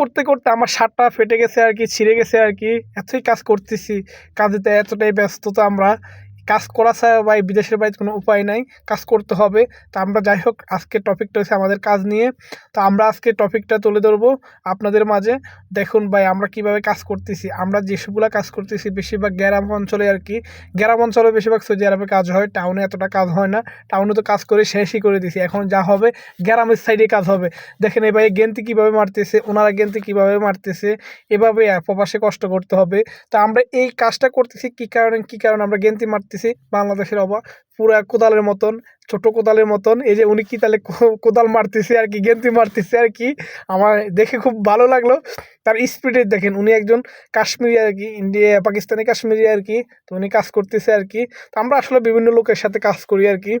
করতে করতে আমার শার্টটা ফেটে গেছে আর কি, ছিঁড়ে গেছে আর কি। এতই কাজ করতেছি কাজেতে এতটাই ব্যস্ততা আমরা। কাজ করা ছাড়া বা বিদেশের বাইরে কোনো উপায় নাই, কাজ করতে হবে। তো আমরা যাই হোক, আজকে টপিকটা হচ্ছে আমাদের কাজ নিয়ে। তো আমরা আজকে টপিকটা তুলে ধরবো আপনাদের মাঝে। দেখুন ভাই, আমরা কীভাবে কাজ করতেছি? আমরা যেসবগুলো কাজ করতেছি, বেশিরভাগ গ্রাম অঞ্চলে আর কি। গ্রাম অঞ্চলে বেশিরভাগ সৌদি আরবে কাজ হয় টাউনে এতটা কাজ হয় না। টাউনে তো কাজ করে শেষই করে দিছি। এখন যা হবে, গ্রামের সাইডে কাজ হবে। দেখেন এই ভাই গেন্তি কীভাবে মারতেছে, ওনারা গেন্তি কীভাবে মারতেছে, এভাবে প্রবাসে কষ্ট করতে হবে। তো আমরা এই কাজটা করতেছি কী কারণে কী কারণে আমরা গেন্তি মারতেছি? বাংলাদেশের অভাব পুরো কোদালের মতন, ছোট কোদালের মতন। এই যে উনি কি তাহলে কোদাল মারতেছে আর কি, গেন্তি মারতেছে আর কি, আমার দেখে খুব ভালো লাগল। তার স্পিডে দেখেন, উনি একজন কাশ্মীরি আর কি, ইন্ডিয়া, পাকিস্তানি কাশ্মীরি আর কি, তো উনি কাজ করতেছে আর কি। তো আমরা আসলে বিভিন্ন লোকের সাথে কাজ করি আর কি।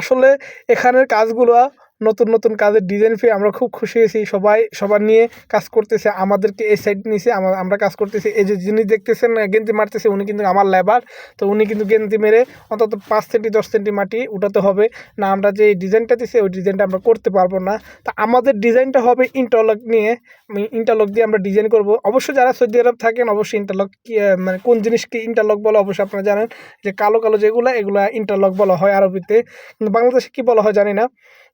আসলে এখানের কাজগুলো নতুন নতুন কাজের ডিজাইন পেয়ে আমরা খুব খুশি হয়েছি। সবাই, সবার নিয়ে কাজ করতেছে, আমাদেরকে এই সাইড নিয়েছে আমরা কাজ করতেছি। এই যে যিনি দেখতেছেন গেন্তি মারতেছে, উনি কিন্তু আমার লেবার তো উনি কিন্তু গেন্তি মেরে অন্তত পাঁচ সেন্টি, দশ সেন্টি মাটি উঠাতে হবে। না, আমরা যে ডিজাইনটা দিছি, ওই ডিজাইনটা আমরা করতে পারব না। তা আমাদের ডিজাইনটা হবে ইন্টারলক নিয়ে। ইন্টারলক দিয়ে আমরা ডিজাইন করব। অবশ্যই যারা সৌদি আরব থাকেন, অবশ্যই ইন্টারলক মানে কোন জিনিসকে ইন্টারলক বলে অবশ্যই আপনারা জানেন। যে কালো কালো যেগুলো, এগুলো ইন্টারলক বলা হয় আরবিতে। কিন্তু বাংলাদেশে কী বলা হয় জানি না।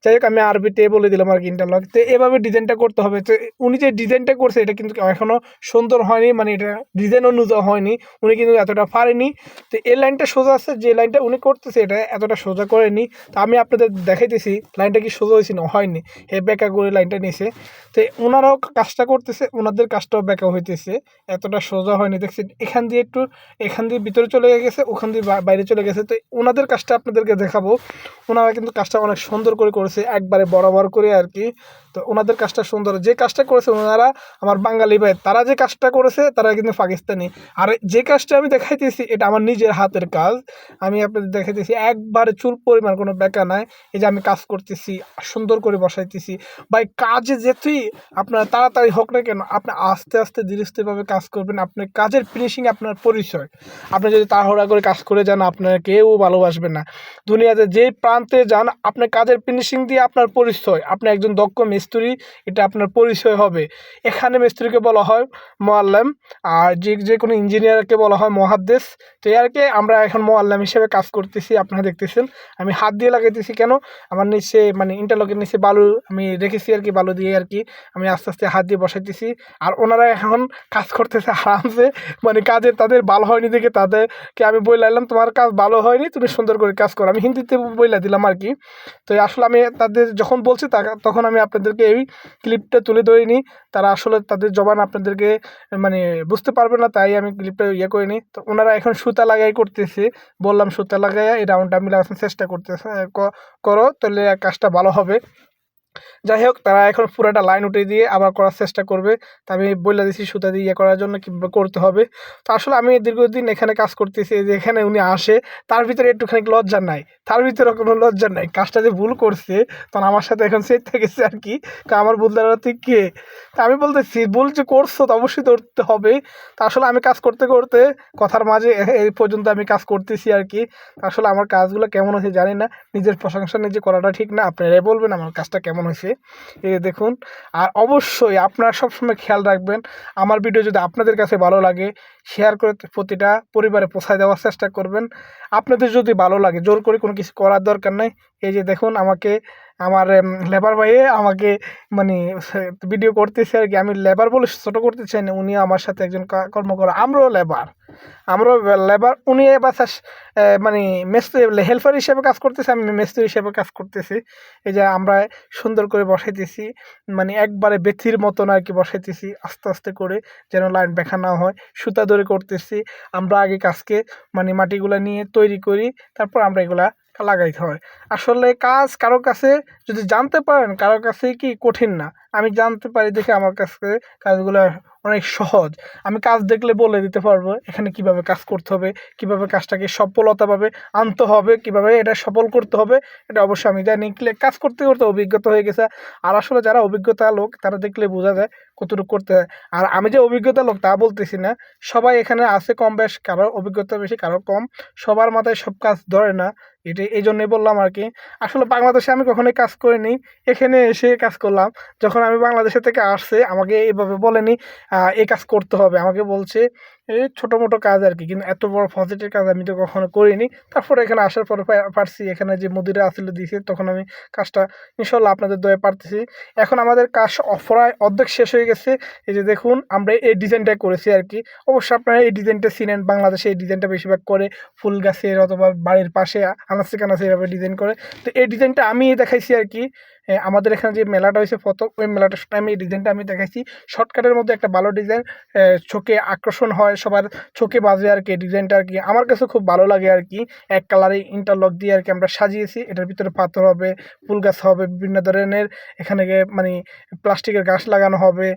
যাই হোক আমি আরবিতে বলে দিলাম আর কি ইন্টারলক তো এভাবে ডিজাইনটা করতে হবে। তো উনি যে ডিজাইনটা করছে, এটা কিন্তু এখনও সুন্দর হয়নি মানে এটা ডিজাইন অনুযায়ী হয়নি। উনি কিন্তু এতটা পারেনি। তো এই লাইনটা সোজা আছে, যে লাইনটা উনি করতেছে, এটা এতটা সোজা করেনি। তো আমি আপনাদের দেখাইতেছি, লাইনটা কি সোজা হয়েছে না হয়নি। হে বেকা করে লাইনটা নিছে। তো ওনারাও কাজটা করতেছে ওনাদের কাজটাও বেকা হইতেছে। এতটা সোজা হয়নি, দেখছেন? এখান দিয়ে একটু, এখান দিয়ে ভিতরে চলে গেছে, ওখান দিয়ে বাইরে চলে গেছে। তো ওনাদের কাজটা আপনাদেরকে দেখাবো। ওনারা কিন্তু কাজটা অনেক সুন্দর করে করেছে। একবারে বরাবর করে আর কি তো ওনাদের কাজটা সুন্দর। যে কাজটা করেছে ওনারা, আমার বাঙালি ভাই, তারা যে কাজটা করেছে, তারা কিন্তু পাকিস্তানি। আর যে কাজটা আমি দেখাইতেছি, এটা আমার নিজের হাতের কাজ। আমি আপনাদের দেখাইতেছি, একবারে চুল পরিমাণ কোনো বেকা নাই। এই যে আমি কাজ করতেছি, সুন্দর করে বসাইতেছি। ভাই, কাজে যেতেই আপনার তাড়াতাড়ি হোক না কেন, আপনি আস্তে আস্তে ধীরে স্থিরভাবে কাজ করবেন। আপনার কাজের ফিনিশিং আপনার পরিচয়। আপনি যদি তাড়াহুড়া করে কাজ করে যান, আপনার কেউ ভালোবাসবে না। দুনিয়াতে যে প্রান্তে যান, আপনার কাজের ফিনিশিং দিয়ে আপনার পরিচয়। আপনি একজন দক্ষ মিস্ত্রি, এটা আপনার পরিচয় হবে। এখানে মিস্ত্রিকে বলা হয় মোয়াল্লাম, আর যে যে কোনো ইঞ্জিনিয়ারকে বলা হয় মহাদ্দেশ। তো এরকে আমরা এখন মোয়াল্লাম হিসেবে কাজ করতেছি, আপনারা দেখতেছেন। আমি হাত দিয়ে লাগাইতেছি কেন? আমার নিচে মানে ইন্টারলকের নিচে বালু, আমি রেখেছি আর কি, বালু দিয়ে আর কি, আমি আস্তে আস্তে হাত দিয়ে বসাইতেছি। আর ওনারা এখন কাজ করতেছে আরামসে মানে কাজে তাদের ভালো হয়নি দেখে তাদেরকে আমি বললাম তোমার কাজ ভালো হয়নি, তুমি সুন্দর করে কাজ করো। আমি হিন্দিতে বইলা দিলাম আর কি। তো আসলে আমি তাদের যখন বলছি তখন আমি আপনাদেরকে এই ক্লিপটা তুলে ধরিনি। তারা আসলে তাদের জবান আপনাদেরকে মানে বুঝতে পারবে না, তাই আমি ক্লিপটা ইয়ে করিনি। তো ওনারা এখন সুতা লাগাই করতেছে। বললাম সুতা লাগাইয়া এই রাউন্ডটা আমি চেষ্টা করতেছে। ক- করো, তাহলে কাজটা ভালো হবে। যাই হোক, তারা এখন পুরোটা লাইন উঠে দিয়ে আবার করার চেষ্টা করবে। তা আমি বলে দিছি, সুতা দিয়ে ইয়ে করার জন্য কীভাবে করতে হবে। তো আসলে আমি দীর্ঘদিন এখানে কাজ করতেছি যে এখানে উনি আসে, তার ভিতরে একটুখানি লজ্জা নাই। তার ভিতরে কোনো লজ্জা নাই। কাজটা যে ভুল করছে, তখন আমার সাথে এখন সেট থেকেছে আর কি। আমার ভুল তুই কে? তা আমি বলতেছি, ভুল যে করছ তো অবশ্যই ধরতে হবে। তা আসলে আমি কাজ করতে করতে, কথার মাঝে এই পর্যন্ত আমি কাজ করতেছি আর কি। আসলে আমার কাজগুলো কেমন হয়েছে জানি না। নিজের প্রশংসা নিজে করাটা ঠিক না। আপনারাই বলবেন আমার কাজটা কেমন হয়েছে এই দেখুন, আর অবশ্যই আপনারা সবসময় খেয়াল রাখবেন, আমার ভিডিও যদি আপনাদের কাছে ভালো লাগে শেয়ার করে প্রতিটা পরিবারে পৌঁছায় দেওয়ার চেষ্টা করবেন। আপনাদের যদি ভালো লাগে, জোর করে কোনো কিছু করার দরকার নেই। এই যে দেখুন আমাকে, আমার লেবার ভাইয়ে আমাকে মানে ভিডিও করতেছে আর কি। আমি লেবার বলে ছোটো করতে চাই না উনি আমার সাথে একজন কর্মকর্তা। আমরাও লেবার। আমরাও লেবার, উনি এবার মানে মেস্ত্রি হেল্পার হিসেবে কাজ করতেছে, আমি মেস্ত্রি হিসেবে কাজ করতেছি। এই যে আমরা সুন্দর করে বসাইতেছি মানে একবারে বেথির মতন আর কি বসাইতেছি, আস্তে আস্তে করে যেন লাইন বেখা না হয়। সুতা ধরে করতেছি। আমরা আগে কাজকে মানে মাটিগুলো নিয়ে তৈরি করি, তারপর আমরা এগুলা লাগাইতে হয়। আসলে কাজ কারও কাছে, যদি জানতে পারেন, কারও কাছে কি কঠিন না। আমি জানতে পারি দেখে আমার কাছে কাজগুলো অনেক সহজ। আমি কাজ দেখলে বলে দিতে পারব এখানে কীভাবে কাজ করতে হবে, কীভাবে কাজটাকে সফলতাভাবে আনতে হবে, কীভাবে এটা সফল করতে হবে, এটা অবশ্যই আমি জানি। কাজ করতে করতে অভিজ্ঞতা হয়ে গেছে। আর আসলে যারা অভিজ্ঞতা লোক, তারা দেখলে বোঝা যায় কতটুকু করতে হয়। আর আমি যে অভিজ্ঞতা লোক, তা বলতেছি না। সবাই এখানে আছে কম বেশ কারোর অভিজ্ঞতা বেশি, কারও কম। সবার মাথায় সব কাজ ধরে না। এটি এই জন্যই বললাম আর কি। আসলে বাংলাদেশে আমি কখনোই কাজ করিনি। এখানে এসে কাজ করলাম। যখন আমি বাংলাদেশে থেকে আসছে আমাকে এভাবে বলেনি এই কাজ করতে হবে। আমাকে বলছে এই ছোটো মোটো কাজ আর কি কিন্তু এত বড় পজিটিভ কাজ আমি তো কখনো করিনি। তারপরে এখানে আসার পরে পারছি এখানে যে মুদিরা আসলে দিয়েছে তখন আমি কাজটা ইনশাল্লাহ আপনাদের দয়ে পারতেছি। এখন আমাদের কাজ প্রায় অর্ধেক শেষ হয়ে গেছে। এই যে দেখুন, আমরা এই ডিজাইনটা করেছি আর কি অবশ্যই আপনারা এই ডিজাইনটা চিনেন, বাংলাদেশে এই ডিজাইনটা বেশিরভাগ করে ফুল গাছের অথবা বাড়ির পাশে আনাচে কানাচে এভাবে ডিজাইন করে। তো এই ডিজাইনটা আমি দেখাইছি আর কি আমাদের এখানে যে মেলাটা হয়েছে প্রথম, ওই মেলাটার আমি এই ডিজাইনটা আমি দেখাইছি। শর্টকাটের মধ্যে একটা ভালো ডিজাইন চোখে আকর্ষণ হয়। সবার চোখে বাজে আর কি ডিজাইনটা আর কি। আমার কাছে খুব ভালো লাগে আর কি। এক কালারে ইন্টারলক দিয়ে আর কি আমরা সাজিয়েছি। এটার ভিতরে পাথর হবে, ফুল গাছ হবে, বিভিন্ন ধরনের এখানে মানে প্লাস্টিকের গাছ লাগানো হবে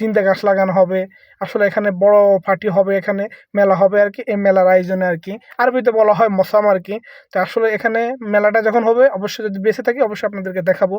জিন্দা গাছ লাগানো হবে। আসলে এখানে বড় পার্টি হবে, এখানে মেলা হবে আর কি, এই মেলার আয়োজনে আর কি। আরবিতে বলা হয় মসাম আর কি। তো আসলে এখানে মেলাটা যখন হবে, অবশ্যই যদি বেঁচে থাকি, অবশ্যই আপনাদেরকে দেখাবো।